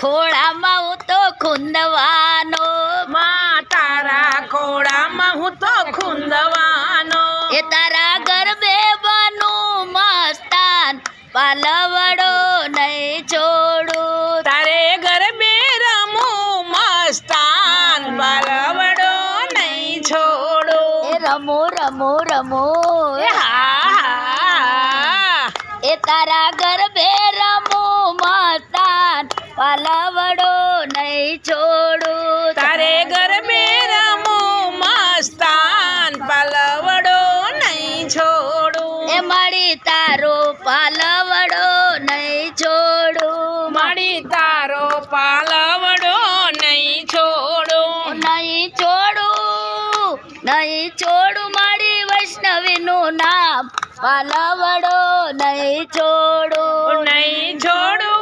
ખોળામાં હું તો ખુંદવાનો. માં તારા ખોળામાં હું તો ખૂંદવાનો. એ તારા ગરબે બનું મસ્તાન. પાલવડો નહીં છોડું. તારે ગરબે રમું મસ્તાન. પાલવડો નહીં છોડો. રમો રમો રમો. મસ્તાન વડો નહીં છોડું. તારે ગરબે રમું મસ્તાન પાલવડો નહીં છોડું. એ મળી તારો પાલવડો નહીં છોડું. મળી તારો પાલવડો નહીં છોડું. નહીં છોડું નહીં છોડું મારી વૈષ્ણવીનું નામ. પાલવડો નહીં છોડું. નહીં છોડું.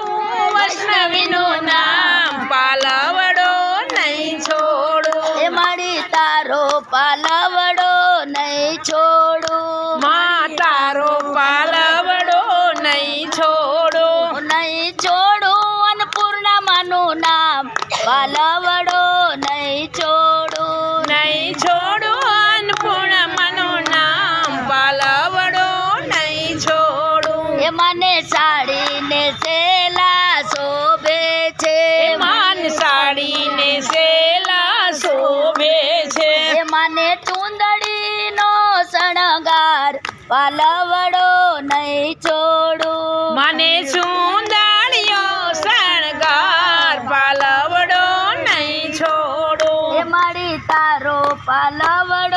વૈષ્ણવીનું નામ પાલવડો નહીં છોડો. એ મારી તારો પાલવડો નહીં છોડો. માં તારો પાલવડો નહીં છોડો. નહીં છોડો અન્નપૂર્ણામાનું નામ પાલવડો એ મને સાડીને સેલા શોભે છે. એ માન સાડીને સેલા શોભે છે. એ મને ચૂંદડીનો શણગાર પાલવડો નહીં છોડું. મને સુંદરીઓ શણગાર પાલવડો નહીં એ છોડું મારી તારો પાલવડો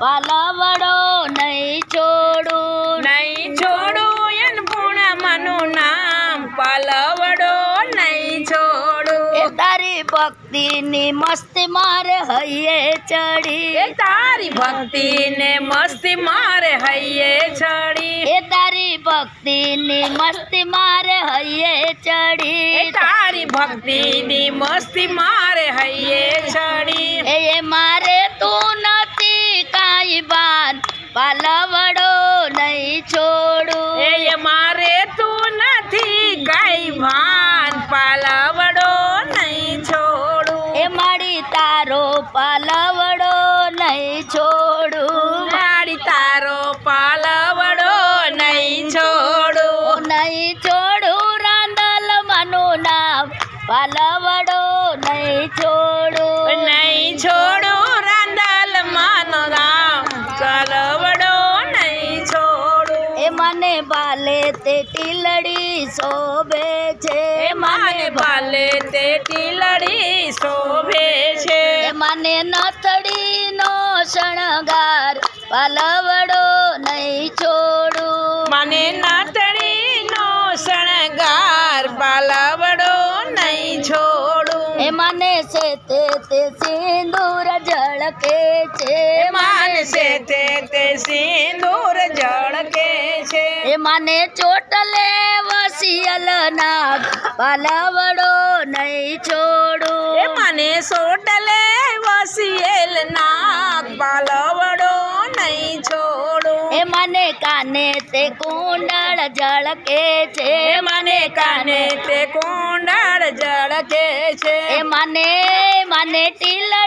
પાલવડો નહીં છોડું. નહીં છોડું એન પૂર્ણમાનું નામ પાલવડો નહીં એ છોડું તારી ભક્તિની મસ્તી મારે હૈયે એ ચડી તારી ભક્તિને મસ્તી મારે હૈયે ચડી. એ તારી ભક્તિની મસ્તી મારે હૈયે એ ચડી તારી ભક્તિની મસ્તી મારે હૈયે ચડી. એ મારે તું બાન તે ટીલડી શોભે છે. માને પાલે તે ટીલડી શોભે છે. મને નથડીનો શણગાર પાલવડો નહીં છોડું. મને નાતડીનો શણગાર પાલવડો નહીં છોડું. એ મને છે તે તે સિંદૂર ઝળકે છે. મને છે તે તે સિંદૂર એ મને ચોટલે વસિયલ ના પાલવડો નહીં છોડું. એ મને ચોટલે વસિયલ ના પાલવડો નહીં છોડું. એ મને કાને તે કુંડળ ઝળકે છે. એ મને કાને તે કુંડળ ઝળકે છે. એ મને મને ટીલડીનો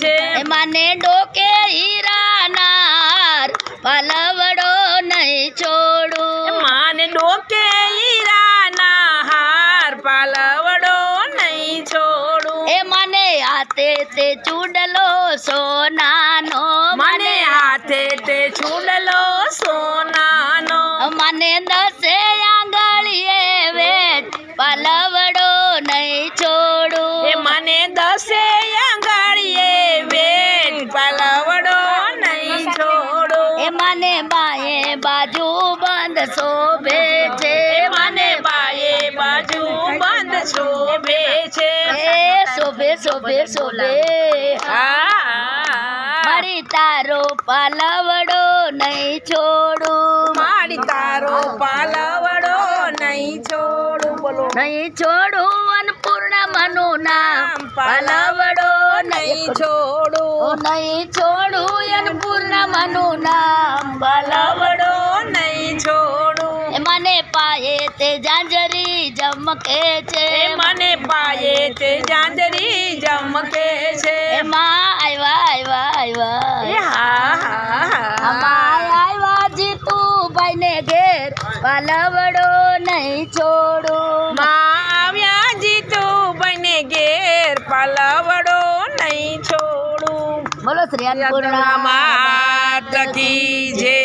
છે. મને ડોકે હીરાનાર પાલવડો નહીં છોડું. માને ડોકે હીરાનાર હાર પાલવડો નહીં છોડું. એ મને હાથે તે ચૂડલો સોનાનો. મને હાથે તે ચૂડલો સોનાનો. મને દસે આંગળીએ વેટ પાલવડો નહીં છોડું શોભે છે. મને બાએ બાજુ બંધ શોભે છે. એ શોભે શોભે શોભે. આ મારી તારો પાલાવડો નહીં છોડું. મારી તારો પાલાવડો નહીં છોડું બોલો. નહીં છોડું અન્નપૂર્ણામાનું નામ. પાલાવડો નહીં છોડું. નહીં છોડું અન્નપૂર્ણામાનું નામ. પાલાવડો નહીં છોડું. મને પાયે તે જાંજરી જમકે છે. મને પાયે તે જાંજરી જમકે છે. માં આવ્યા આવ્યા આવ્યા હા હા હા. આવ્યા ઘેર પાલવડો નહીં છોડો. માં આવ્યા જીતુ બને ઘેર પાલવડો નહીં છોડું. બોલો શ્રી અન્નપૂર્ણા માત કી જય